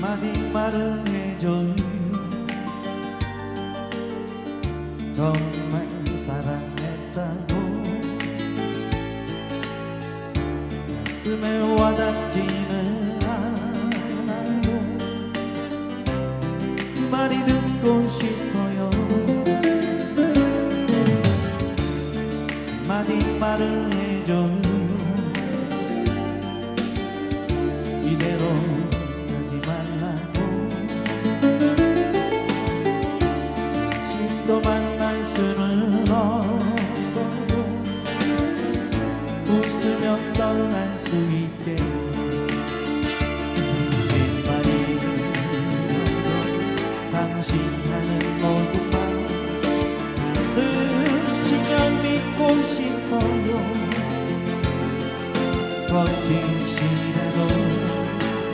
말을 해줘요. 정말 사랑했다고. 가슴에 와닿지 떠날 수 있게. 내 말이 당신 하는 말 가슴 치면 믿고 싶어요 거짓이라도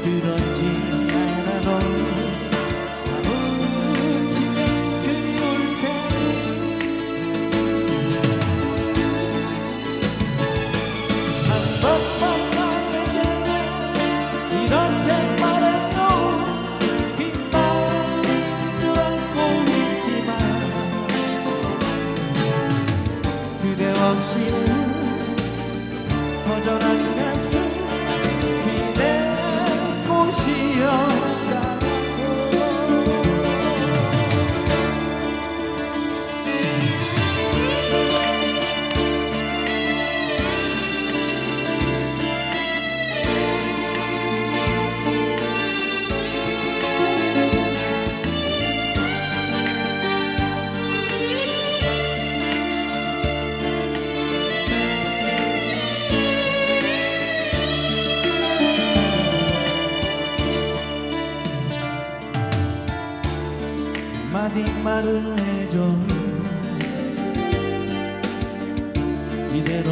그렇지 그대 마디 말을 해줘. 이대로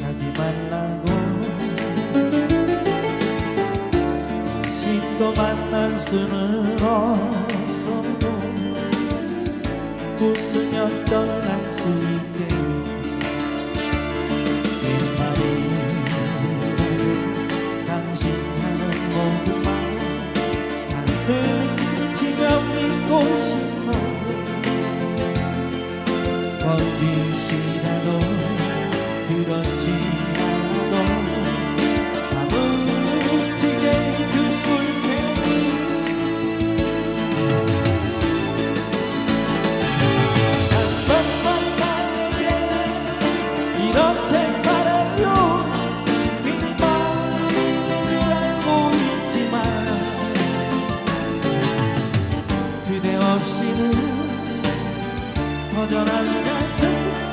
가지 말라고. 또 만날 수는 없어도 웃으며 떠날 수 있게 없이는 허전한 가슴